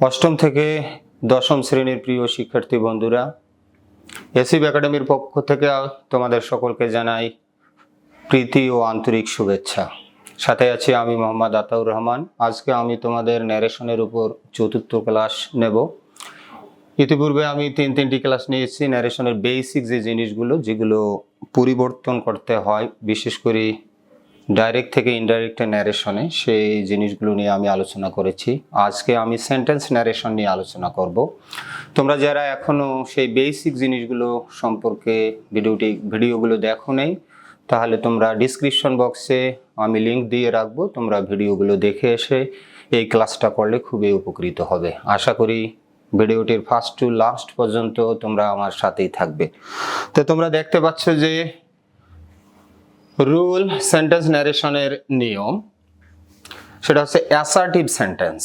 অষ্টম থেকে দশম শ্রেণির প্রিয় শিক্ষার্থী বন্ধুরা, এসিব একাডেমির পক্ষ থেকে তোমাদের সকলকে জানাই প্রীতি ও আন্তরিক শুভেচ্ছা। সাথে আছি আমি মোহাম্মদ আতাউর রহমান। আজকে আমি তোমাদের ন্যারেশনের উপর চতুর্থ ক্লাস নেব। ইতিপূর্বে আমি তিন তিনটি ক্লাস নিয়েছি ন্যারেশনের বেসিক যে জিনিসগুলো, যেগুলো পরিবর্তন করতে হয়, বিশেষ করে ডাইরেক্ট থেকে ইনডাইরেক্ট ন্যারেশনে সেই জিনিসগুলো নিয়ে আমি আলোচনা করেছি। আজকে আমি সেন্টেন্স ন্যারেশন নিয়ে আলোচনা করব। তোমরা যারা এখনও সেই বেসিক জিনিসগুলো সম্পর্কে ভিডিওটি, ভিডিওগুলো দেখো নেই, তাহলে তোমরা ডিসক্রিপশন বক্সে আমি লিঙ্ক দিয়ে রাখব। তোমরা ভিডিওগুলো দেখে এসে এই ক্লাসটা করলে খুবই উপকৃত হবে। আশা করি ভিডিওটির ফার্স্ট টু লাস্ট পর্যন্ত তোমরা আমার সাথেই থাকবে। তো তোমরা দেখতে পাচ্ছ যে রুল সেন্টেন্স ন্যারেশনের নিয়ম। সেটা হচ্ছে অ্যাসার্টিভ সেন্টেন্স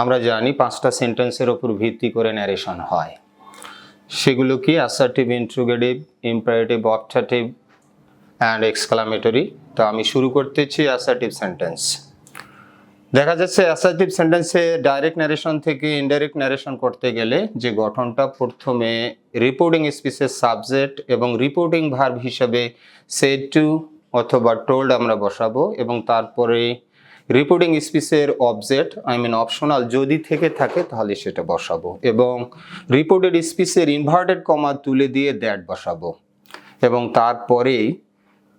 আমরা জানি পাঁচটা সেন্টেন্সের ওপর ভিত্তি করে ন্যারেশন হয়। সেগুলো কি? Assertive interrogative imperative optative and exclamatory তো আমি শুরু করতেছি অ্যাসার্টিভ সেন্টেন্স দেখা যাচ্ছে অ্যাসার্টিভ সেন্টেন্সে ডাইরেক্ট ন্যারেশন থেকে ইনডাইরেক্ট ন্যারেশন করতে গেলে যে গঠনটা প্রথমে রিপোর্টিং স্পিসের সাবজেক্ট এবং রিপোর্টিং ভার্ব হিসাবে সেড টু অথবা টোল্ড আমরা বসাবো এবং তারপরে রিপোর্টিং স্পিসের অবজেক্ট আই মিন অপশনাল যদি থেকে থাকে তাহলে সেটা বসাবো এবং রিপোর্টেড স্পিসের ইনভার্টেড কমা তুলে দিয়ে দ্যাট বসাবো এবং তারপরেই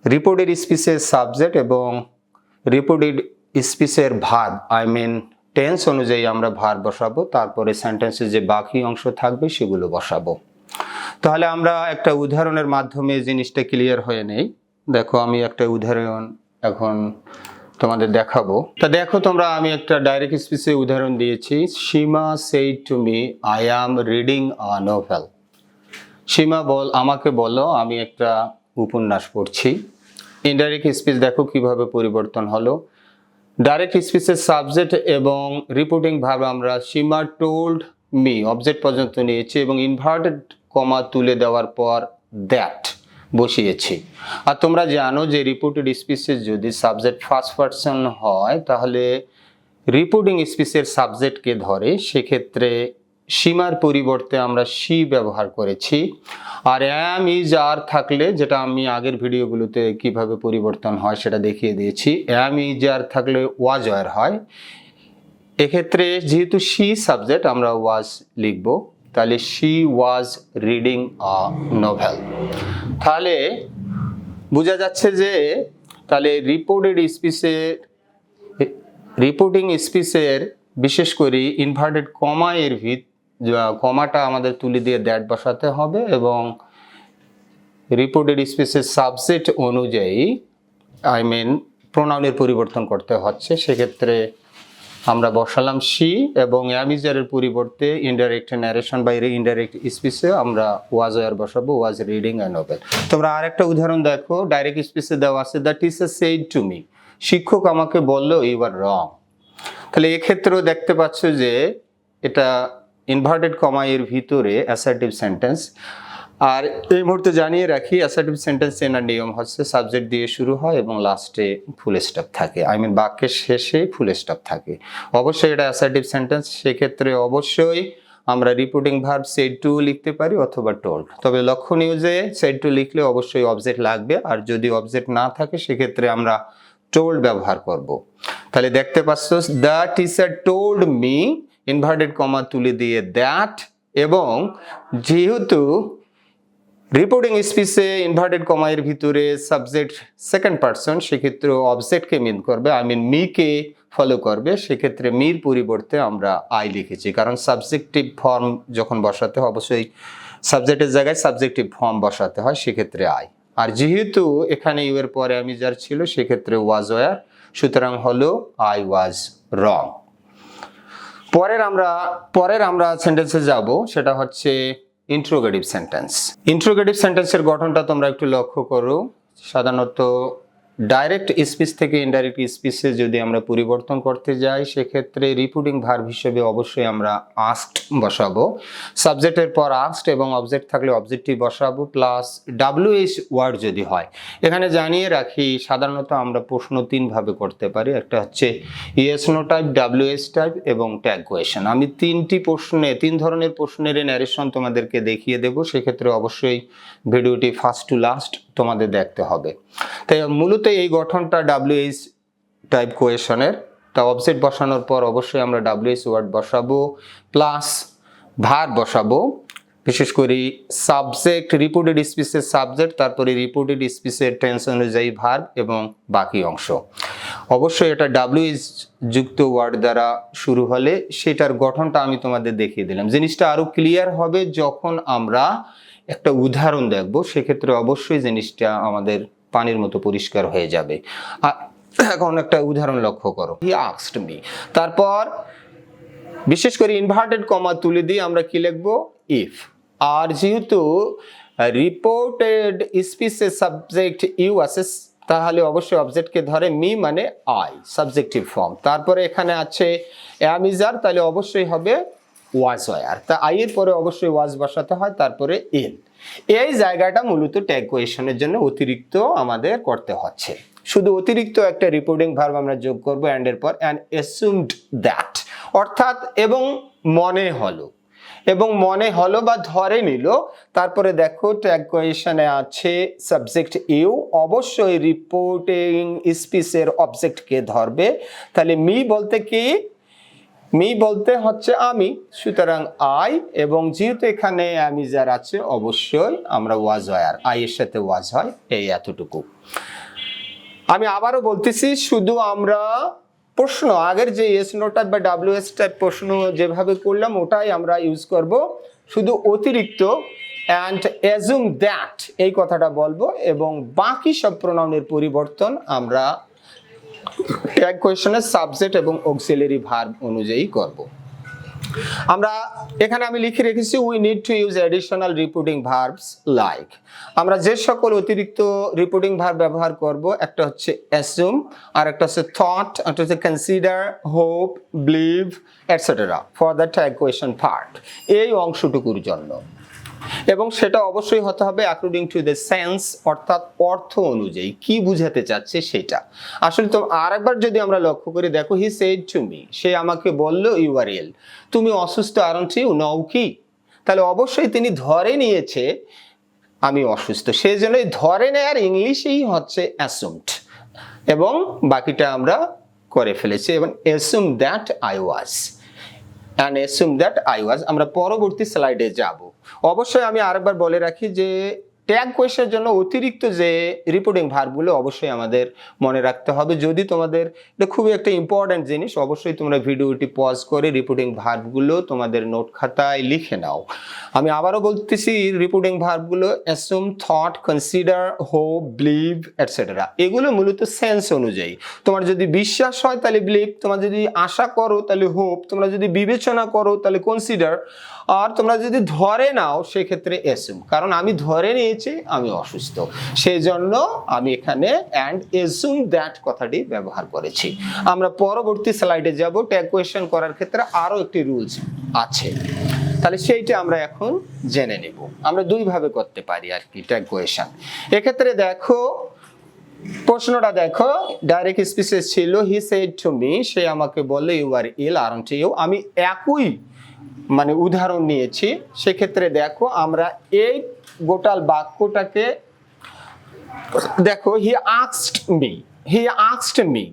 রিপোর্টেড স্পিসের সাবজেক্ট এবং রিপোর্টেড স্পিসের ভার আই মিন টেন্স অনুযায়ী আমরা ভার বসাবো, তারপরে সেন্টেন্সের যে বাকি অংশ থাকবে সেগুলো বসাবো। তাহলে আমরা একটা উদাহরণের মাধ্যমে জিনিসটা ক্লিয়ার হয়ে নেই। দেখো আমি একটা উদাহরণ এখন তোমাদের দেখাবো। তা দেখো তোমরা, আমি একটা ডাইরেক্ট স্পিসে উদাহরণ দিয়েছি। Seema said to me I am reading a novel Seema বল, আমাকে বলো, আমি একটা উপন্যাস পড়ছি। ইনডাইরেক্ট স্পিচ দেখো কীভাবে পরিবর্তন হলো। ডাইরেক্ট স্পিচের সাবজেক্ট এবং রিপোর্টিং ভাব আমরা সীমা টোল্ড মি অবজেক্ট পর্যন্ত নিয়েছি এবং ইনভার্টেড কমা তুলে দেওয়ার পর দ্যাট বসিয়েছি। আর তোমরা জানো যে রিপোর্টেড স্পিচের যদি সাবজেক্ট ফার্স্ট পার্সন হয়, তাহলে রিপোর্টিং স্পিচের সাবজেক্টকে ধরে, সেক্ষেত্রে সীমার পরিবর্তে আমরা সি ব্যবহার করেছি। আর অ্যাম ইজ আর থাকলে, যেটা আমি আগের ভিডিওগুলোতে কীভাবে পরিবর্তন হয় সেটা দেখিয়ে দিয়েছি। অ্যাম ইজ আর থাকলে ওয়াজ আর হয়। এক্ষেত্রে যেহেতু সি সাবজেক্ট আমরা ওয়াজ লিখব। তাহলে she was reading a novel তাহলে বোঝা যাচ্ছে যে তাহলে রিপোর্টেড স্পিচের রিপোর্টিং স্পিচের বিশেষ করে ইনভার্টেড কমা এর ভিত কমাটা আমাদের তুলে দিয়ে দ্যাট বসাতে হবে এবং রিপোর্টেড স্পিচের সাবজেক্ট অনুযায়ী আই মিন প্রোনাউনের পরিবর্তন করতে হচ্ছে। সেক্ষেত্রে আমরা বসালাম সি এবং অ্যামিজারের পরিবর্তে ইনডাইরেক্ট ন্যারেশন বাইরে ইনডাইরেক্ট স্পিচে আমরা ওয়াজ ওয়ার বসাবো, ওয়াজ রিডিং অ্যান্ড নোবেল তোমরা আরেকটা উদাহরণ দেখো ডাইরেক্ট স্পিচে দেওয়া আছে the teacher said to me শিক্ষক আমাকে বলল ইউ আর রং তাহলে এক্ষেত্রেও দেখতে পাচ্ছ যে এটা ইনভার্টেড কমা এর ভিতরে অ্যাসার্টিভ সেন্টেন্স আর এই মুহূর্তে জানিয়ে রাখি অ্যাসার্টিভ সেন্টেন্স চেনার নিয়ম হচ্ছে সাবজেক্ট দিয়ে শুরু হয় এবং লাস্টে ফুল স্টপ থাকে। আই মিন বাক্যের শেষে ফুল স্টপ থাকে। অবশ্যই এটা অ্যাসার্টিভ সেন্টেন্স সেক্ষেত্রে অবশ্যই আমরা রিপোর্টিং ভার্ব সেড টু লিখতে পারি অথবা টোল্ড তবে লক্ষণীয় যে সেড টু লিখলে অবশ্যই অবজেক্ট লাগবে, আর যদি অবজেক্ট না থাকে, সেক্ষেত্রে আমরা টোল্ড ব্যবহার করব। তাহলে দেখতে পাচ্ছ the teacher told me inverted comma তুলে দিয়ে দ্যাট এবং যেহেতু রিপোর্টিং স্পিচে ইনভার্টেড কমায়ের ভিতরে সাবজেক্ট সেকেন্ড পার্সন সেক্ষেত্রে অবজেক্টকে মিন করবে আই মিন মিকে ফলো করবে, সেক্ষেত্রে মির পরিবর্তে আমরা আই লিখেছি। কারণ সাবজেক্টিভ ফর্ম যখন বসাতে হয়, অবশ্যই সাবজেক্টের জায়গায় সাবজেক্টিভ ফর্ম বসাতে হয়, সেক্ষেত্রে আই আর যেহেতু এখানে ইউ এর পরে আমি যার ছিল, সেক্ষেত্রে ওয়াজ ওয়ার সুতরাং হলো আই ওয়াজ রং পরের আমরা পরের আমরা সেন্টেন্সে যাব, সেটা হচ্ছে ইন্ট্রোগেটিভ সেন্টেন্স ইন্ট্রোগেটিভ সেন্টেন্সের গঠনটা তোমরা একটু লক্ষ্য করো। সাধারণত ডাইরেক্ট স্পিচ থেকে ইনডাইরেক্ট স্পিচে যদি আমরা পরিবর্তন করতে যাই, সেক্ষেত্রে রিপুডিং ভার্ব হিসেবে অবশ্যই আমরা আস্কড বসাবো। সাবজেক্টের পর আস্কড এবং অবজেক্ট থাকলে অবজেক্টটি বসাবো প্লাস ডাব্লিউএইচ ওয়ার্ড যদি হয়। এখানে জানিয়ে রাখি, সাধারণত আমরা প্রশ্ন তিনভাবে করতে পারি। একটা হচ্ছে yes no type WS type এবং ট্যাগ কোয়েশন আমি তিনটি প্রশ্নে, তিন ধরনের প্রশ্নের ন্যারেশন তোমাদেরকে দেখিয়ে দেবো। সেক্ষেত্রে অবশ্যই ভিডিওটি ফার্স্ট টু লাস্ট তোমাদের দেখতে হবে। তাই মূলত এই গঠনটা ডাব্লিউএইচ টাইপ কোয়েশনের তা অবজেক্ট বসানোর পর অবশ্যই আমরা ডাব্লিউএস ওয়ার্ড বসাবো প্লাস ভার বসাবো। বিশেষ করে সাবজেক্ট রিপোর্টেড স্পিসের সাবজেক্ট তারপরে রিপোর্টেড স্পিসের টেন্স অনুযায়ী ভার এবং বাকি অংশ। অবশ্যই এটা ডাব্লিউএস যুক্ত ওয়ার্ড দ্বারা শুরু হলে সেটার গঠনটা আমি তোমাদের দেখিয়ে দিলাম। জিনিসটা আরও ক্লিয়ার হবে যখন আমরা একটা উদাহরণ দেখব, সেক্ষেত্রে অবশ্যই জিনিসটা আমাদের পানির মতো পরিষ্কার হয়ে যাবে। এখন একটা উদাহরণ লক্ষ্য করো। হি আক্সড মি তারপর বিশেষ করে ইনভার্টেড কমা তুলে দিয়ে আমরা কি লিখব? ইফ আর যেহেতু রিপোর্টেড স্পিসের সাবজেক্ট ইউ আছে তাহলে অবশ্যই অবজেক্টকে ধরে মি মানে আই সাবজেক্টিভ ফর্ম তারপরে এখানে আছে অ্যামিজার তাহলে অবশ্যই হবে ওয়াজ ওয়ার তা আই এর পরে অবশ্যই ওয়াজ বসাতে হয়, তারপরে এল এই জায়গাটা মূলত ট্যাগ কোয়েশনের জন্য অতিরিক্ত আমাদের করতে হচ্ছে। শুধু অতিরিক্ত একটা রিপোর্টিং ভার্ব আমরা যোগ করব অ্যান্ড এর পর অ্যান্ড অ্যাসুমড দ্যাট অর্থাৎ, এবং মনে হলো। এবং মনে হলো বা ধরে নিল, তারপরে দেখো ট্যাগ কোয়েশনে আছে সাবজেক্ট ইউ অবশ্যই রিপোর্টিং স্পিসের অবজেক্টকে ধরবে। তাহলে মি বলতে কি? মি বলতে হচ্ছে আমি। সুতরাং আই এবং যেহেতু এখানে আমি যার আছে, অবশ্যই আমরা ওয়াজ হয় আর আই এর সাথে ওয়াজ হয়, এই এতটুকু। আমি আবারও বলতেছি, শুধু আমরা প্রশ্ন, আগের যে এস নো টাইপ বা ডাব্লিউ এস টাইপ প্রশ্ন যেভাবে করলাম, ওটাই আমরা ইউজ করব। শুধু অতিরিক্ত অ্যান্ড অ্যাজুম দ্যাট এই কথাটা বলব এবং বাকি সব প্রোনাউনের পরিবর্তন আমরা ট্যাগ কোয়েশনের সাবজেক্ট এবং অক্সিলারি ভার্ব অনুযায়ী করব। আমরা এখানে আমি লিখে রেখেছি we need to use additional reporting verbs like আমরা যে সকল অতিরিক্ত রিপোর্টিং ভার্ব ব্যবহার করব, একটা হচ্ছে অ্যাসুম আর একটা হচ্ছে থট একটা হচ্ছে consider hope believe etcetera for the tag question part এই অংশটুকুর জন্য। এবং সেটা অবশ্যই হতে হবে অ্যাকর্ডিং টু দ্য সেন্স অর্থাৎ অর্থ অনুযায়ী। কি বুঝাতে চাচ্ছে সেটা? আসলে তো আরেকবার যদি আমরা লক্ষ্য করি, দেখো হি সেড টু মি সে আমাকে বলল ইউ আর এল তুমি অসুস্থ আরন্ট ইউ নও কি? তাহলে অবশ্যই তিনি ধরে নিয়েছে, আমি অসুস্থ। সেই জন্যই ধরে নেয়ার ইংলিশেই হচ্ছে অ্যাসুমড এবং বাকিটা আমরা করে ফেলেছি। এবং assume that I was and assume that I was আমরা পরবর্তী স্লাইডে যাব। অবশ্যই আমি আরেকবার বলে রাখি যে ট্যাগ কোয়েশনের জন্য অতিরিক্ত যে রিপোর্টিং ভার্বগুলো অবশ্যই আমাদের মনে রাখতে হবে। যদি তোমাদের এটা খুবই একটা ইম্পর্ট্যান্ট জিনিস, অবশ্যই তোমরা ভিডিওটি পজ করে রিপোর্টিং ভার্বগুলো তোমাদের নোট খাতায় লিখে নাও। আমি আবারও বলতেছি reporting ভার্বগুলো assume thought consider hope believe etcetera এগুলো মূলত সেন্স অনুযায়ী। তোমার যদি বিশ্বাস হয়, তাহলে বিলিভ তোমার যদি আশা করো, তাহলে হোপ তোমরা যদি বিবেচনা করো, তাহলে কনসিডার আর তোমরা যদি ধরে নাও, সেক্ষেত্রে এসুম কারণ আমি ধরে নিয়েছি, আমি অসুস্থ। সেই জন্য আমি এখানে অ্যান্ড এসুম দ্যাট কথাটি ব্যবহার করেছি। আমরা পরবর্তী স্লাইডে যাব। ট্যাগ কোয়েশন করার ক্ষেত্রে আরও একটি রুলস আছে। তাহলে সেইটা আমরা এখন জেনে নেব। আমরা দুইভাবে করতে পারি আর কি ট্যাগ কোয়েশন এক্ষেত্রে দেখো, প্রশ্নটা দেখো ডাইরেক্ট স্পিসেস ছিল। হি সেড টু মি সে আমাকে বলল ইউ আর ইল ইউ আমি একই মানে উদাহরণ নিয়েছি, সেক্ষেত্রে দেখো আমরা এই গোটাল বাক্যটাকে, দেখো হি আক্সড মি হি আক্সড মি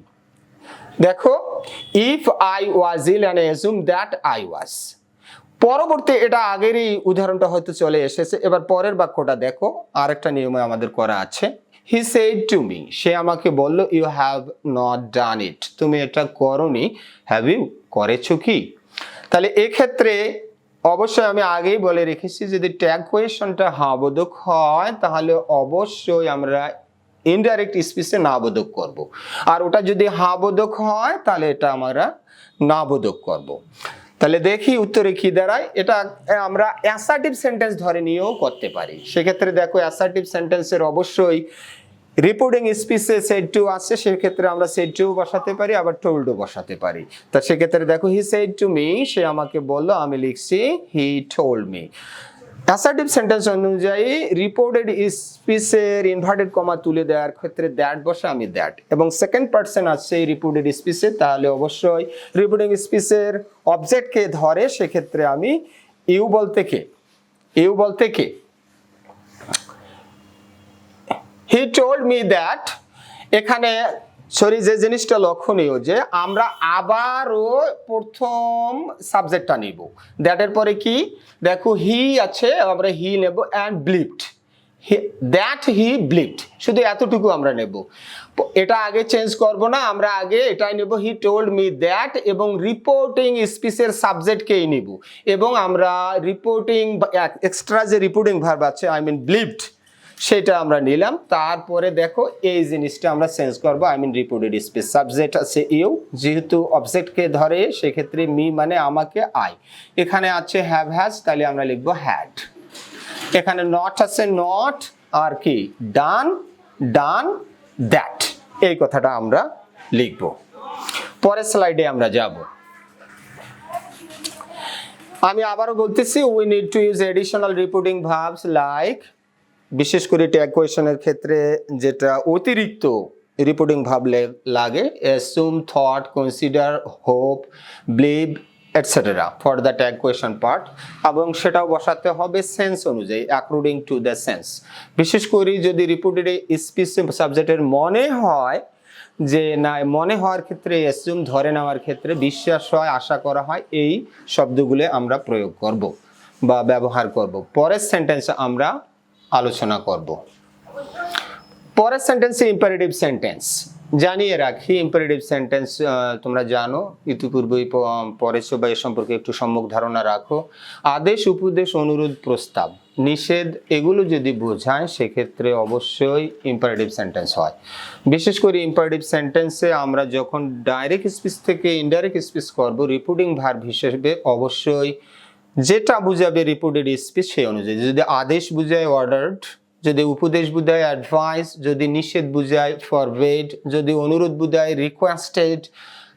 দেখো if I was ill and এজুম that I ওয়াজ পরবর্তী এটা আগেরই উদাহরণটা হয়তো চলে এসেছে, এবার পরের বাক্যটা দেখো, আরেকটা নিয়মে আমাদের করা আছে। হি সেড টু মি সে আমাকে বলল you have not done it তুমি এটা করনি হ্যাভ ইউ করেছ কি? তাহলে এক্ষেত্রে অবশ্যই আমি আগেই বলে রেখেছি যদি ট্যাগ কোয়েশনটা হাবোধক হয়, তাহলে অবশ্যই আমরা ইনডাইরেক্ট স্পিচে না বোধক করব। আর ওটা যদি হাবোধক হয়, তাহলে এটা আমরা না বোধক করব। তাহলে দেখি উত্তরে কি দাঁড়ায়। এটা আমরা অ্যাসার্টিভ সেন্টেন্স ধরে নিয়েও করতে পারি। সেক্ষেত্রে দেখো অ্যাসার্টিভ সেন্টেন্সের অবশ্যই রিপোর্টিং স্পিচে সেট টু আছে, সেক্ষেত্রে আমরা সেট টু বসাতে পারি, আবার টোল্ডও বসাতে পারি। তা সেক্ষেত্রে দেখো হি সেট টু মি সে আমাকে বলল, আমি লিখছি he told me assertive sentence অনুযায়ী রিপোর্টেড স্পিসের ইনভার্টেড কমা তুলে দেওয়ার ক্ষেত্রে দ্যাট বসে, আমি দ্যাট এবং সেকেন্ড পার্সন আছে রিপোর্টেড স্পিচে তাহলে অবশ্যই রিপোর্টিং স্পিচের অবজেক্টকে ধরে, সেক্ষেত্রে আমি ইউ বলতে কে? ইউ বলতে কে? হি টোল্ড মি দ্যাট এখানে সরি যে জিনিসটা লক্ষণীয় যে আমরা আবারও প্রথম সাবজেক্টটা নিব। দ্যাটের পরে কি? দেখো হি আছে, আমরা হি নেব অ্যান্ড ব্লিপড দ্যাট হি ব্লিপড শুধু এতটুকু আমরা নেব। এটা আগে চেঞ্জ করব না, আমরা আগে এটাই নেব। হি টোল্ড মি দ্যাট এবং রিপোর্টিং স্পিচের সাবজেক্টকেই নিব। এবং আমরা রিপোর্টিং এক্সট্রা যে রিপোর্টিং ভার্ব আছে আই মিন ব্লিপড সেটা আমরা নিলাম। তারপরে দেখো, এই জিনিসটা আমরা চেঞ্জ করব I mean reported space subject আছে ইউ যেহেতু অবজেক্টকে ধরে, সেক্ষেত্রে মি মানে আমাকে আই এখানে আছে হ্যাভ হ্যাজ তাহলে আমরা লিখব হ্যাড এখানে নট আছে নট আর কি ডান ডান দ্যাট এই কথাটা আমরা লিখব। পরের স্লাইডে আমরা যাব। আমি আবারও বলতেছি we need to use additional reporting verbs like বিশেষ করে ট্যাগ কোয়েশনের ক্ষেত্রে যেটা অতিরিক্ত রিপোর্টিং ভাব লাগে assume thought consider hope believe etcetera for the tag question part এবং সেটাও বসাতে হবে সেন্স অনুযায়ী অ্যাকর্ডিং টু দ্য সেন্স বিশেষ করে যদি রিপোর্টেড স্পিচ সাবজেক্টের মনে হয় যে, না, মনে হওয়ার ক্ষেত্রে অ্যাসুম ধরে নেওয়ার ক্ষেত্রে বিশ্বাস হয়, আশা করা হয়, এই শব্দগুলো আমরা প্রয়োগ করব বা ব্যবহার করব। পরের সেন্টেন্স আমরা আলোচনা করব। পরের সেন্টেন্সে ইম্পারেটিভ সেন্টেন্স জানিয়ে রাখি ইম্পারেটিভ সেন্টেন্স তোমরা জানো ইতিপূর্বেই প- পড়েছো বা এ সম্পর্কে একটু সম্মুখ ধারণা রাখো। আদেশ, উপদেশ, অনুরোধ, প্রস্তাব। নিষেধ, এগুলো যদি বোঝায়, সেক্ষেত্রে অবশ্যই ইম্পারেটিভ সেন্টেন্স হয়। বিশেষ করে ইম্পারেটিভ সেন্টেন্সে আমরা যখন ডাইরেক্ট স্পিচ থেকে ইনডাইরেক্ট স্পিচ করব রিপোর্টিং ভার্ব হিসেবে অবশ্যই যেটা বুঝাবে রিপোর্টেড স্পিচ সেই অনুযায়ী। যদি আদেশ বুঝায় অর্ডার্ড যদি উপদেশ বুঝায় অ্যাডভাইস যদি নিষেধ বুঝায় ফরওয়েড যদি অনুরোধ বুঝায় রিকোয়েস্টেড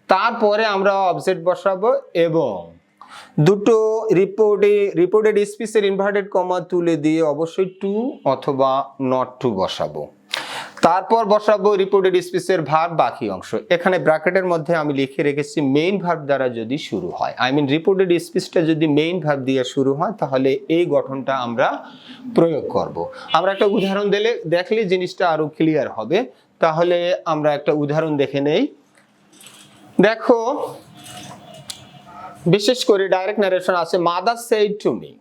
তারপরে আমরা অবজেক্ট বসাবো এবং দুটো রিপোর্টে রিপোর্টেড স্পিচের ইনভার্টেড কমা তুলে দিয়ে অবশ্যই টু অথবা নট টু বসাবো। তারপর বসাবো রিপোর্টেড স্পিচের ভার্ব বাকি অংশ। এখানে ব্র্যাকেটের মধ্যে আমি লিখে রেখেছি মেইন ভার্ব দ্বারা যদি শুরু হয়। আই মিন রিপোর্টেড স্পিচটা যদি মেইন ভার্ব দিয়ে শুরু হয়, তাহলে এই গঠনটা আমরা প্রয়োগ করব। আমরা একটা উদাহরণ দিলে, দেখলে জিনিসটা আরও ক্লিয়ার হবে। তাহলে আমরা একটা উদাহরণ দেখে নেই। দেখো, বিশেষ করে ডাইরেক্ট নারেশন আছে মাদার সেইড টু মি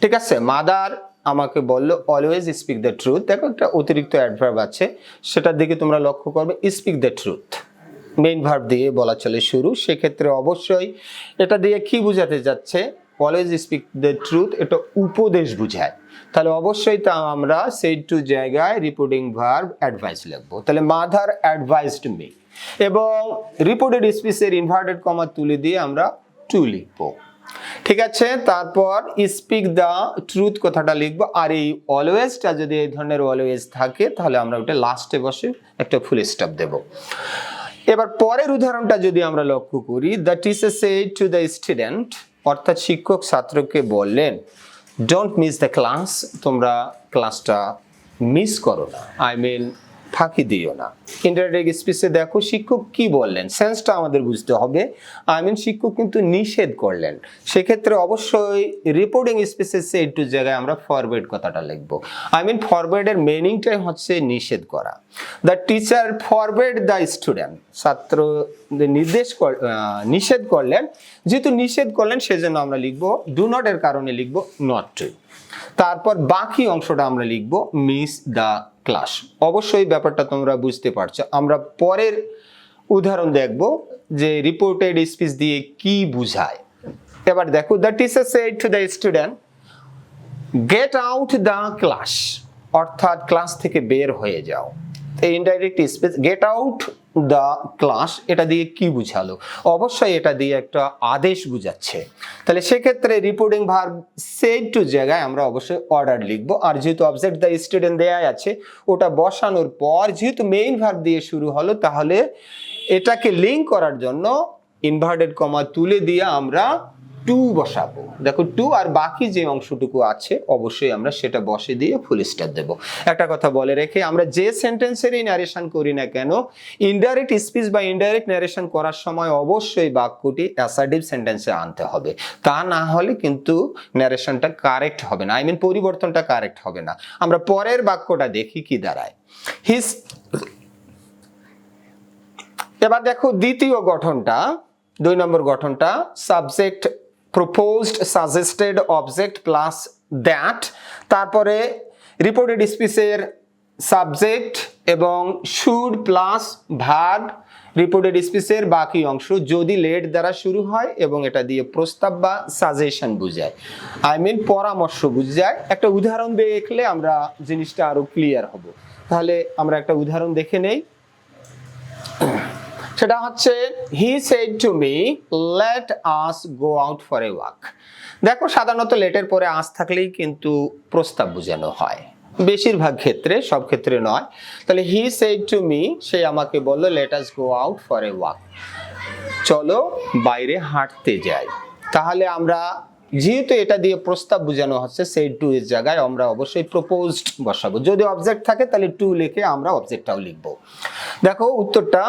ঠিক আছে? মাদার আমাকে বলল অলওয়েজ স্পিক দ্য ট্রুথ দেখো, একটা অতিরিক্ত অ্যাডভার্ব আছে, সেটার দিকে তোমরা লক্ষ্য করবে speak the truth main verb দিয়ে বলা চলে শুরু, সেক্ষেত্রে অবশ্যই এটা দিয়ে কি বোঝাতে যাচ্ছে? অলওয়েজ স্পিক দ্য ট্রুথ এটা উপদেশ বুঝায়। তাহলে অবশ্যই তা আমরা সেই টু জায়গায় রিপোর্টিং ভার্ব অ্যাডভাইস লিখব। তাহলে মাদার অ্যাডভাইসড মি এবং রিপোর্টেড স্পিচের ইনভার্টেড কমা তুলে দিয়ে আমরা টু লিখব। ঠিক আছে, তারপর স্পিক দ্য ট্রুথ কথাটা লিখব। আর এই অলওয়েজটা যদি এই ধরনের অলওয়েজ থাকে, তাহলে আমরা ওটা লাস্টে বসে একটা ফুল স্টপ দেব। এবার পরের উদাহরণটা যদি আমরা লক্ষ্য করি the teacher say to the student অর্থাৎ শিক্ষক ছাত্রকে বললেন ডোন্ট মিস দ্য ক্লাস তোমরা ক্লাসটা মিস করো না। আই মিন ফাঁকি দিও না। ইন্টারনেট স্পিচে দেখো শিক্ষক কি বললেন? সেন্সটা আমাদের বুঝতে হবে। আই মিন শিক্ষক কিন্তু নিষেধ করলেন। সেক্ষেত্রে অবশ্যই রিপোর্টিং স্পিচের সে একটু জায়গায় আমরা ফরওয়ার্ড কথাটা লিখব। আই মিন ফরওয়ার্ডের মিনিংটাই হচ্ছে নিষেধ করা। The teacher forbade the student ছাত্র নির্দেশ নিষেধ করলেন। যেহেতু নিষেধ করলেন, সেজন্য আমরা লিখব ডু নট এর কারণে লিখব নট টু তারপর বাকি অংশটা আমরা লিখব মিস দ্য ক্লাস অবশ্যই ব্যাপারটা তোমরা বুঝতে পারছ। আমরা পরের উদাহরণ দেখব যে রিপোর্টেড স্পিচ দিয়ে কি বুঝায়। এবার দেখো the teacher said to the student get out the class অর্থাৎ ক্লাস থেকে বের হয়ে যাও। এই indirect speech get out the class এটা দিয়ে কি বুঝালো? অবশ্যই এটা দিয়ে একটা আদেশ বুঝাচ্ছে। তাহলে সেক্ষেত্রে রিপোর্টিং ভার্ব সেড টু জায়গায় আমরা অবশ্যই অর্ডার লিখব। আর যেহেতু অবজেক্ট দ্য স্টুডেন্ট দেয়া আছে, ওটা বসানোর পর যেহেতু মেইন ভার্ব দিয়ে শুরু হলো, তাহলে এটাকে লিঙ্ক করার জন্য ইনভার্টেড কমা তুলে দিয়ে আমরা টু বসাবো। দেখো টু আর বাকি যে অংশটুকু আছে, অবশ্যই আমরা সেটা বসে দিয়ে ফুল স্টার দেবো। একটা কথা বলে রেখে, আমরা যে সেন্টেন্সেরই ন্যারেশন করি না কেন ইনডাইরেক্ট স্পিচ বা ইনডাইরেক্ট ন্যারেশন করার সময় অবশ্যই বাক্যটি অ্যাসার্টিভ সেন্টেন্সে আনতে হবে। তা না হলে কিন্তু ন্যারেশনটা কারেক্ট হবে না। আই মিন পরিবর্তনটা কারেক্ট হবে না। আমরা পরের বাক্যটা দেখি কি দাঁড়ায়। হিস এবার দেখো দ্বিতীয় গঠনটা, দুই নম্বর গঠনটা subject proposed suggested object plus that তারপরে রিপোর্টেড স্পিচের সাবজেক্ট এবং শুড প্লাস ভার্ব রিপোর্টেড স্পিচের বাকি অংশ যদি লেট দ্বারা শুরু হয় এবং এটা দিয়ে প্রস্তাব বা সাজেশন বুঝায়। আই মিন পরামর্শ বুঝায়। একটা উদাহরণ দেখলে আমরা জিনিসটা আরও ক্লিয়ার হব। তাহলে আমরা একটা উদাহরণ দেখে নেই। সেটা হচ্ছে he said to me let us go out for a walk দেখো, সাধারণত লেটের পরে আস থাকলেই কিন্তু প্রস্তাব বোঝানো হয়। বেশিরভাগ ক্ষেত্রে, সব ক্ষেত্রে নয়। তাহলে হি সেড টু মি সে আমাকে বলল let us go out for a walk চলো বাইরে হাঁটতে যাই। তাহলে আমরা যেহেতু এটা দিয়ে প্রস্তাব বোঝানো হচ্ছে, সেই টু এর জায়গায় আমরা অবশ্যই প্রপোজড বসাবো। যদি অবজেক্ট থাকে, তাহলে টু লিখে আমরা অবজেক্টটাও লিখব। দেখো, উত্তরটা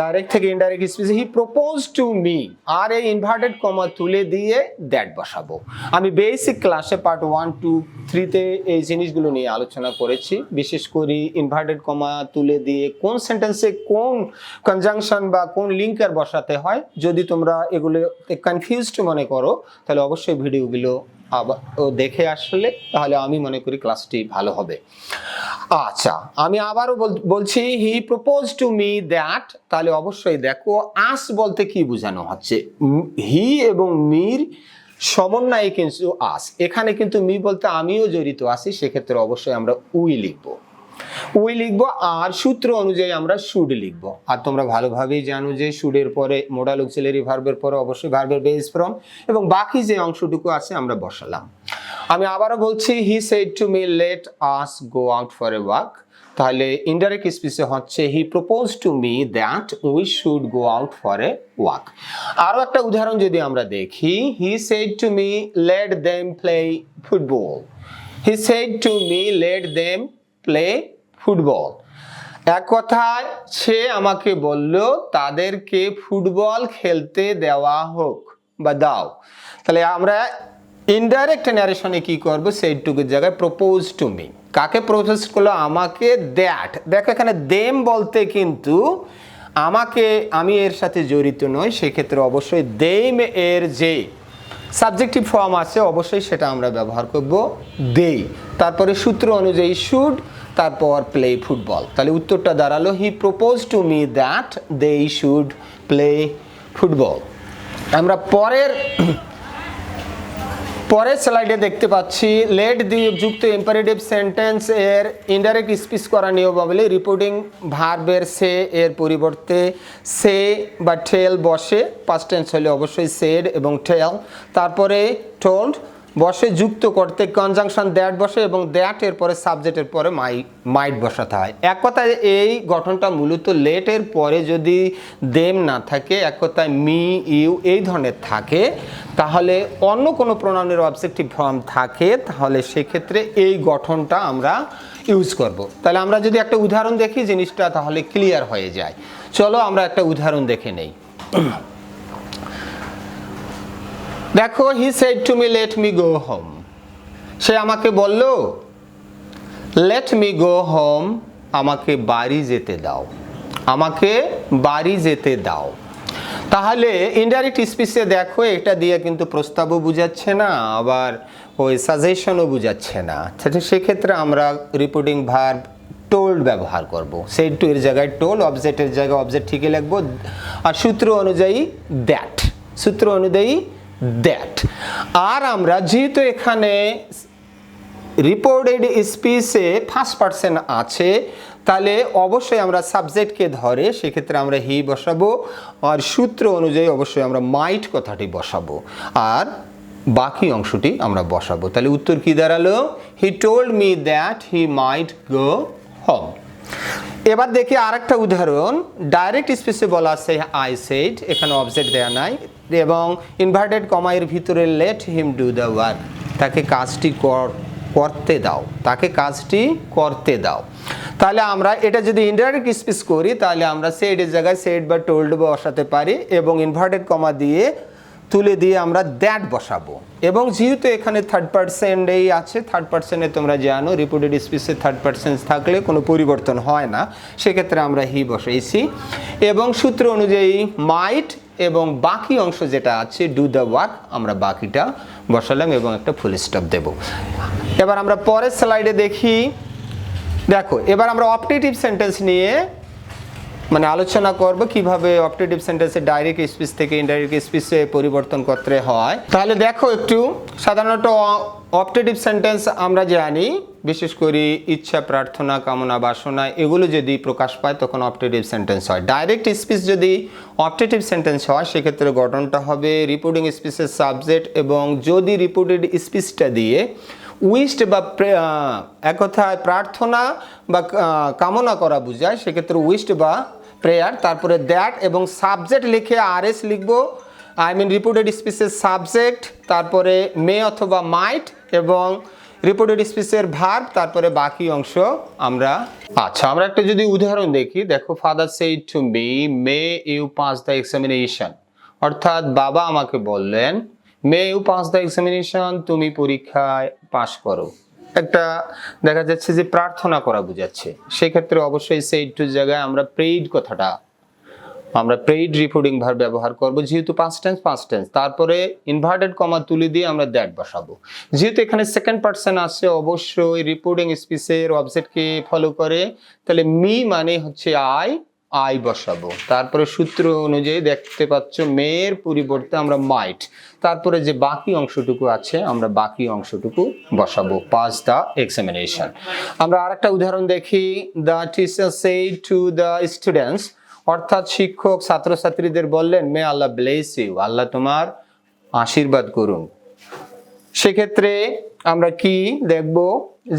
ডাইরেক্ট থেকে indirect speech he propose to me আর এই ইনভার্টেড কমা তুলে দিয়ে দ্যাট বসাবো। আমি বেসিক ক্লাসে পার্ট ওয়ান টু থ্রিতে এই জিনিসগুলো নিয়ে আলোচনা করেছি। বিশেষ করে ইনভার্টেড কমা তুলে দিয়ে কোন সেন্টেন্সে কোন কনজাংশন বা কোন লিঙ্কার বসাতে হয়, যদি তোমরা এগুলো কনফিউজড মনে করো, তাহলে অবশ্যই ভিডিওগুলো ও দেখে আসলে তাহলে আমি মনে করি ক্লাসটি ভালো হবে। আচ্ছা আমি আবারও বল- বলছি, he propose to me that, তাহলে অবশ্যই দেখো, আস বলতে কি বোঝানো হচ্ছে? হি এবং মির সমন্বয়ে কিন্তু আস। এখানে কিন্তু মি বলতে আমিও জড়িত আছি, সেক্ষেত্রে অবশ্যই আমরা উই লিখব। উই লিখব আর সূত্র অনুযায়ী আমরা শুড লিখব। আর তোমরা ভালোভাবেই জানো যে শুডের পরে মোডাল অক্সিলারি ভার্বের পরে অবশ্যই ভার্বের বেস ফ্রম এবং বাকি যে অংশটুকু আছে আমরা বসালাম। আমি আবারও বলছি he said to me let us go out for a walk তাহলে ইনডাইরেক্ট স্পিচে হচ্ছে he propose to me that we should go out for a walk আরও একটা উদাহরণ যদি আমরা দেখি he said to me let them play football he said to me let them play football. এক কথায়, সে আমাকে বলল, তাদেরকে ফুটবল খেলতে দেওয়া হোক বা দাও। তাহলে আমরা ইনডাইরেক্ট ন্যারেশনে কি করব? সেইটুকুর জায়গায় প্রপোজ টু মি কাকে প্রপোজ করল? আমাকে দ্যাট দেখো এখানে দেম বলতে কিন্তু আমাকে, আমি এর সাথে জড়িত নই, সেক্ষেত্রে অবশ্যই দেম এর যে সাবজেক্টিভ ফর্ম আছে, অবশ্যই সেটা আমরা ব্যবহার করব দেই তারপরে সূত্র অনুযায়ী শুড তারপর প্লে ফুটবল তাহলে উত্তরটা দাঁড়াল he propose to me that they should play football আমরা পরের পরের স্লাইডে দেখতে পাচ্ছি লেট দিয়ে যুক্ত ইম্পারেটিভ সেন্টেন্স এর ইনডাইরেক্ট স্পিচ করা নিয়মাবলী রিপোর্টিং ভার্বের সে, এর পরিবর্তে সে বা ঠেল বসে। পাস্ট টেন্স হলে অবশ্যই সেড এবং ঠেল তারপরে টোল্ড বসে যুক্ত করতে কনজাংশন দ্যাট বসে এবং দ্যাট এর পরে সাবজেক্টের পরে মাই মাইট বসাতে হয়। এক কথায় এই গঠনটা মূলত লেটের পরে যদি দেম না থাকে, এক কথায় মি ইউ এই ধরনের থাকে, তাহলে অন্য কোনো প্রণামের অবজেক্টিভ ফর্ম থাকে, তাহলে সেক্ষেত্রে এই গঠনটা আমরা ইউজ করব। তাহলে আমরা যদি একটা উদাহরণ দেখি জিনিসটা, তাহলে ক্লিয়ার হয়ে যায়। চলো আমরা একটা উদাহরণ দেখে নেই। দেখো he said to me let me go home সে আমাকে বলল লেট মি গো হোম আমাকে বাড়ি যেতে দাও, আমাকে বাড়ি যেতে দাও। তাহলে ইনডাইরেক্ট স্পিচে দেখো, এটা দিয়ে কিন্তু প্রস্তাবও বুঝাচ্ছে না, আবার ওই সাজেশনও বুঝাচ্ছে না। সেক্ষেত্রে আমরা রিপোর্টিং ভার্ব টোল্ড ব্যবহার করব। সেই টু এর জায়গায় টোল অবজেক্টের জায়গায় অবজেক্ট ঠিকই লাগবো আর সূত্র অনুযায়ী দ্যাট সূত্র অনুযায়ী দ্যাট আর আমরা যেহেতু এখানে রিপোর্টেড স্পিচে ফার্স্ট পার্সেন আছে, তাহলে অবশ্যই আমরা সাবজেক্টকে ধরে সেক্ষেত্রে আমরা হি বসাবো, আর সূত্র অনুযায়ী অবশ্যই আমরা মাইট কথাটি বসাবো, আর বাকি অংশটি আমরা বসাবো। তাহলে উত্তর কি দাঁড়াল? He told me that he might go home এবার দেখি আর একটা উদাহরণ। ডাইরেক্ট স্পেসে বলা আছে আই সেড এখানে অবজেক্ট দেয়া নাই। এবং ইনভার্টেড কমাইয়ের ভিতরে let him do the work তাকে কাজটি কর- করতে দাও। তাকে কাজটি করতে দাও। তাহলে আমরা এটা যদি ইনডাইরেক্ট স্পেস করি, তাহলে আমরা সেডের জায়গায় সেড বা টোল্ড বসাতে পারি এবং ইনভার্টেড কমা দিয়ে তুলে দিয়ে আমরা দ্যাট বসাবো। এবং যেহেতু এখানে থার্ড পার্সেন্টেই আছে থার্ড পার্সেন্টে তোমরা জানো রিপোর্টেড স্পিসে থার্ড পার্সেন্ট থাকলে কোনো পরিবর্তন হয় না। সেক্ষেত্রে আমরা হি বসাইছি। এবং সূত্র অনুযায়ী মাইট এবং বাকি অংশ যেটা আছে ডু দ্য ওয়ার্ক আমরা বাকিটা বসালাম এবং একটা ফুল স্টপ দেব। এবার আমরা পরের স্লাইডে দেখি। দেখো, এবার আমরা অপটেটিভ সেন্টেন্স নিয়ে মানে আলোচনা করব কীভাবে অপটেটিভ সেন্টেন্সে ডাইরেক্ট স্পিচ থেকে ইনডাইরেক্ট স্পিচে পরিবর্তন করতে হয়। তাহলে দেখো একটু, সাধারণত অপটেটিভ সেন্টেন্স আমরা জানি বিশেষ করে ইচ্ছা, প্রার্থনা, কামনা, বাসনা, এগুলো যদি প্রকাশ পায়, তখন অপটেটিভ সেন্টেন্স হয়। ডাইরেক্ট স্পিচ যদি অপটেটিভ সেন্টেন্স হয়, সেক্ষেত্রে গঠনটা হবে রিপোর্টিং স্পিচের সাবজেক্ট এবং যদি রিপোর্টেড স্পিচটা দিয়ে উইস্ট বা এক কথায় প্রার্থনা বা কামনা করা বোঝায়, সেক্ষেত্রে উইস্ট বা প্রেয়ার তারপরে দ্যাট এবং সাবজেক্ট লিখে আর এস লিখব। আই মিন রিপোর্টেড স্পিসের সাবজেক্ট তারপরে মে অথবা মাইট এবং রিপোর্টেড স্পিসের ভার্ব তারপরে বাকি অংশ আমরা আচ্ছা আমরা একটা যদি উদাহরণ দেখি, দেখো father say to me may you pass the examination অর্থাৎ বাবা আমাকে বললেন may you pass the examination তুমি পরীক্ষায় পাশ করো। একটা দেখা যাচ্ছে যে প্রার্থনা করা বোঝাচ্ছে। সেক্ষেত্রে অবশ্যই সেই টু জায়গায় আমরা প্রেইড কথাটা আমরা প্রেইড রিপোর্টিং ভার ব্যবহার করব, যেহেতু পাঁচ টেন্স পাঁচ টেন্স তারপরে ইনভার্টেড কমা তুলে দিয়ে আমরা দ্যাট বসাবো। যেহেতু এখানে সেকেন্ড পার্সন আছে, অবশ্যই রিপোর্টিং স্পিসের অবজেক্টকে ফলো করে। তাহলে মি মানে হচ্ছে আই আই বসাবো। তারপরে সূত্র অনুযায়ী দেখতে পাচ্ছ, মেয়ের পরিবর্তে আমরা মাইট তারপরে যে বাকি অংশটুকু আছে, আমরা বাকি অংশটুকু বসাবো পাস দ্য এক্সামিনেশন আমরা আরেকটা উদাহরণ দেখি। The teacher say to the students অর্থাৎ শিক্ষক ছাত্রছাত্রীদের বললেন, মে আল্লাহ ব্লেস ইউ আল্লাহ তোমার আশীর্বাদ করুন। সেক্ষেত্রে আমরা কি দেখব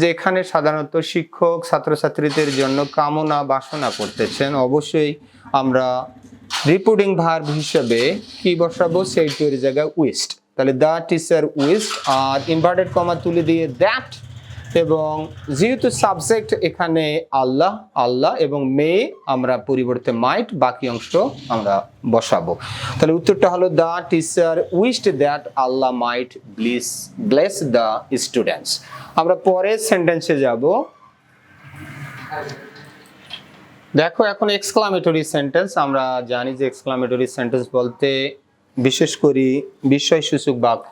যে এখানে সাধারণত শিক্ষক ছাত্রছাত্রীদের জন্য কামনা বাসনা করতেছেন। অবশ্যই আমরা রিপোর্টিং ভার্ব হিসেবে কি বসাবো? সেইটির জায়গায় উইস্ট তাহলে দ্য টিচার উইস্ট আর ইনভার্টেড কমা তুলে দিয়ে দ্যাট এবং যেহেতু সাবজেক্ট এখানে আল্লাহ আল্লাহ এবং মে আমরা পরিবর্তে মাইট বাকি অংশ আমরা বসাবো। তাহলে উত্তরটা হলো the teacher wished that Allah might bliss bless the students আমরা পরের সেন্টেন্সে যাব। দেখো, এখন এক্সক্লামেটরি সেন্টেন্স আমরা জানি যে এক্সক্লামেটরি সেন্টেন্স বলতে, বিশেষ করি বিস্ময়সূচক বাক্য।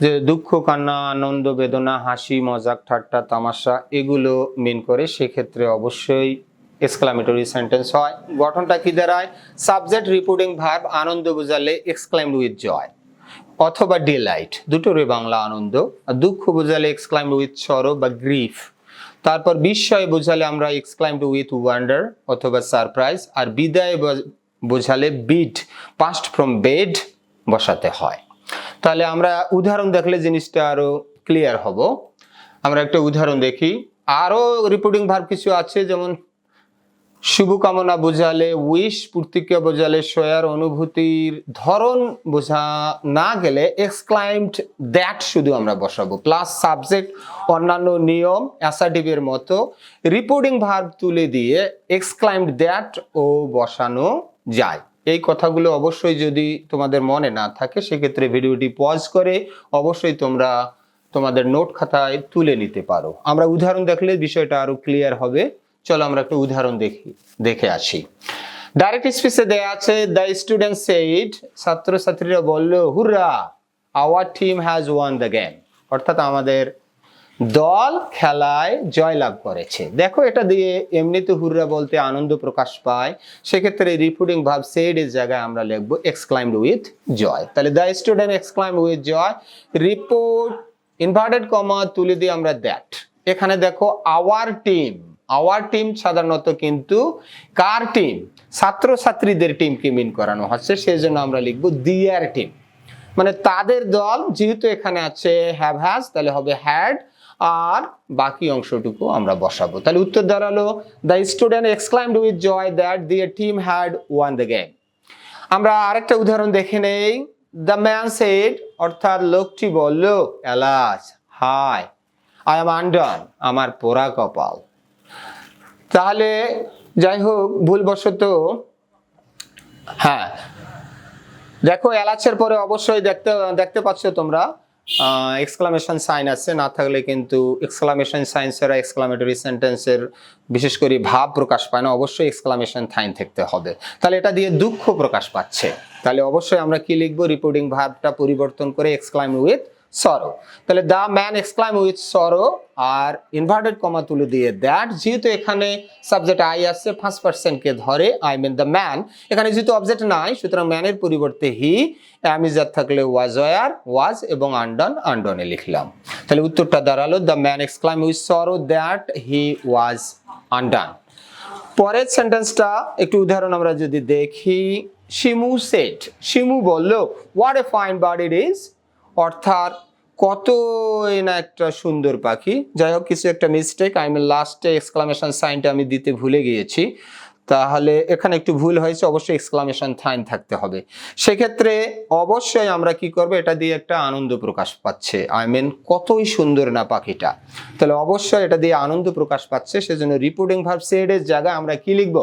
যে দুঃখ, কান্না, আনন্দ, বেদনা, হাসি, মজাক, ঠাট্টা, তামাশা, এগুলো মিন করে সেক্ষেত্রে অবশ্যই এক্সক্লামেটরি সেন্টেন্স হয়। গঠনটা কি দাঁড়ায়? সাবজেক্ট রিপোর্টিং ভার্ব আনন্দ বোঝালে এক্সক্লাইমড উইথ জয় অথবা ডিলাইট দুটোরই বাংলা আনন্দ। দুঃখ বোঝালে এক্সক্লাইমড উইথ সরো বা গ্রিফ তারপর বিস্ময় বোঝালে আমরা এক্সক্লাইমড উইথ ওয়ান্ডার অথবা সারপ্রাইজ আর বিদায় বোঝ- বোঝালে বিড পাস্ট ফ্রম বেড বসাতে হয়। তাহলে আমরা উদাহরণ দেখলে জিনিসটা আরও ক্লিয়ার হব। আমরা একটা উদাহরণ দেখি। আরও রিপোর্টিং ভার্ব কিছু আছে, যেমন, শুভকামনা বোঝালে উইশ প্রতিক্রিয়া বোঝালে, সয়ার অনুভূতির ধরন বোঝা না গেলে এক্সক্লাইমড দ্যাট শুধু আমরা বসাবো। প্লাস সাবজেক্ট অন্যান্য নিয়ম অ্যাসার্টিভের মতো রিপোর্টিং ভার্ব তুলে দিয়ে এক্সক্লাইমড দ্যাট ও বসানো যায়। এই কথাগুলো অবশ্যই যদি তোমাদের মনে না থাকে, সেক্ষেত্রে ভিডিওটি পজ করে অবশ্যই তোমরা তোমাদের নোট খাতায় তুলে নিতে পারো। আমরা উদাহরণ দেখলে বিষয়টা আরও ক্লিয়ার হবে। চলো আমরা একটা উদাহরণ দেখি, দেখে আসি। ডাইরেক্ট স্পিচে দেয়া আছে দ্য স্টুডেন্ট সেইড ছাত্রছাত্রীরা বলল, hurrah our team has won the game অর্থাৎ আমাদের দল খেলায় জয়লাভ করেছে। দেখো এটা দিয়ে এমনিতে হুররা বলতে আনন্দ প্রকাশ পায়। সেক্ষেত্রে রিপোর্টিং ভাব সেড এর জায়গায় আমরা লিখব এক্সক্লাইমড উইথ জয়। তাহলে the student exclaim with joy. Report inverted comma তুলে দিয়ে আমরা দ্যাট এখানে দেখো আওয়ার টিম আওয়ার টিম সাধারণত কিন্তু কার টিম ছাত্রছাত্রীদের টিমকে মিন করানো হচ্ছে। সেই জন্য আমরা লিখব দিয়ার টিম মানে তাদের দল যেহেতু এখানে আছে হ্যাভ হ্যাজ তাহলে হবে হ্যাড আর বাকি অংশটুকু আমরা বসাবো। তাহলে উত্তর দাঁড়াল the student exclaimed with joy that their team had won the game আমরা আরেকটা উদাহরণ দেখে নেই। দ্য ম্যান সেড অর্থাৎ লোকটি বলল এলাচ হাই আই এম আন্ডান আমার পোড়া কপাল। তাহলে যাই হোক, ভুলবশত হ্যাঁ দেখো, এলাচের পরে অবশ্যই দেখতে দেখতে পাচ্ছ তোমরা এক্সক্লামেশন সাইন আছে, না থাকলে কিন্তু এক্সক্লামেশন সাইন ছাড়া এক্সক্লামেটরি সেন্টেন্সের বিশেষ করে ভাব প্রকাশ পায় না, অবশ্যই এক্সক্লামেশন সাইন থাকতে হবে। তাহলে এটা দিয়ে দুঃখ প্রকাশ পাচ্ছে। তাহলে অবশ্যই আমরা কি লিখব? রিপোর্টিং ভাবটা পরিবর্তন করে এক্সক্লাইম উইথ সরো। তাহলে দ্য ম্যান এক্সক্লাইম উইথ সরো আর ইনভার্টেড কমা তুলে দিয়ে দ্যাট, যেহেতু এখানে সাবজেক্ট আই আসছে ফার্স্ট পার্সনকে ধরে, আই মিন দ্য ম্যান। এখানে যেহেতু অবজেক্ট নাই, সুতরাং ম্যানের পরিবর্তে হি অ্যামিজার থাকলে ওয়াজ ওয়ার, ওয়াজ এবং আন্ডন, আন্ডনে লিখলাম। তাহলে উত্তরটা দাঁড়াল the man exclaim with sorrow that he was undone. পরের সেন্টেন্সটা একটু উদাহরণ আমরা যদি দেখি, শিমু সেট, শিমু বলল what a fine bird it is অর্থাৎ কত না একটা সুন্দর পাখি। যাই হোক, কিছু একটা মিস্টেক আই আমি লাস্টে এক্সক্লামেশন সাইনটা আমি দিতে ভুলে গিয়েছি। তাহলে এখানে একটু ভুল হয়েছে, অবশ্যই এক্সক্লামেশন সাইন থাকতে হবে। সেক্ষেত্রে অবশ্যই আমরা কি করব, এটা দিয়ে একটা আনন্দ প্রকাশ পাচ্ছে। আই মিন কতই সুন্দর না পাখিটা। তাহলে অবশ্যই এটা দিয়ে আনন্দ প্রকাশ পাচ্ছে, সেজন্য রিপোর্টিং ভার্ব সেডের জায়গায় আমরা কি লিখব?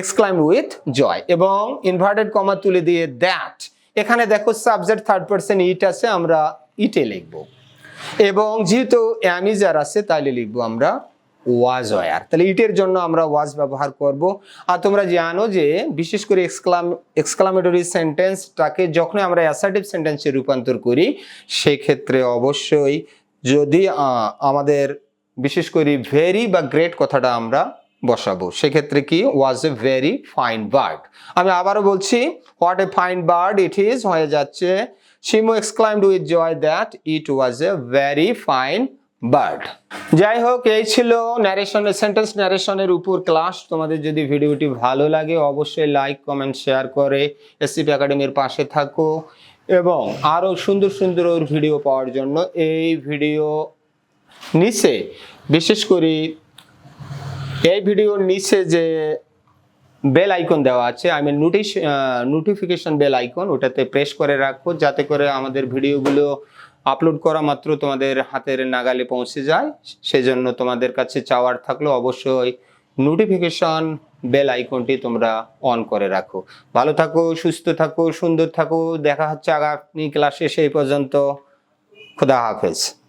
এক্সক্লাইম উইথ জয় এবং ইনভার্টেড কমা তুলে দিয়ে দ্যাট এখানে দেখো সাবজেক্ট থার্ড পার্সন ইট আছে, আমরা ইটে লিখব। এবং যেহেতু অ্যামিজার আছে তাহলে লিখব আমরা ওয়াজ ওয়ার তাহলে ইটের জন্য আমরা ওয়াজ ব্যবহার করব। আর তোমরা জানো যে, বিশেষ করে এক্সক্লাম এক্সক্লামেটরি সেন্টেন্সটাকে যখন আমরা অ্যাসার্টিভ সেন্টেন্সে রূপান্তর করি, সেক্ষেত্রে অবশ্যই যদি আমাদের বিশেষ করে ভেরি বা গ্রেট কথাটা আমরা বসাবো। সেক্ষেত্রে কি? Was a very fine bird আমি আবারও বলছি what a fine bird it is হয়ে যাচ্ছে। Shimu exclaimed with joy that it was a very fine bird যাই হোক, এই ছিল ন্যারেশনের সেন্টেন্স ন্যারেশনের উপর ক্লাস তোমাদের যদি ভিডিওটি ভালো লাগে, অবশ্যই লাইক কমেন্ট শেয়ার করে এসসিপি একাডেমির পাশে থাকো। এবং আরও সুন্দর সুন্দর ভিডিও পাওয়ার জন্য এই ভিডিও নিচে, বিশেষ করে এই ভিডিওর নিচে যে বেল আইকন দেওয়া আছে I mean notice notification bell icon ওটাতে প্রেস করে রাখো, যাতে করে আমাদের ভিডিওগুলো আপলোড করা মাত্র তোমাদের হাতের নাগালে পৌঁছে যায়। সেজন্য তোমাদের কাছে চাওয়ার থাকলে অবশ্যই নোটিফিকেশন বেল আইকনটি তোমরা অন করে রাখো। ভালো থাকো, সুস্থ থাকো, সুন্দর থাকো, দেখা হচ্ছে আগামী ক্লাসে সেই পর্যন্ত। খুদা হাফেজ।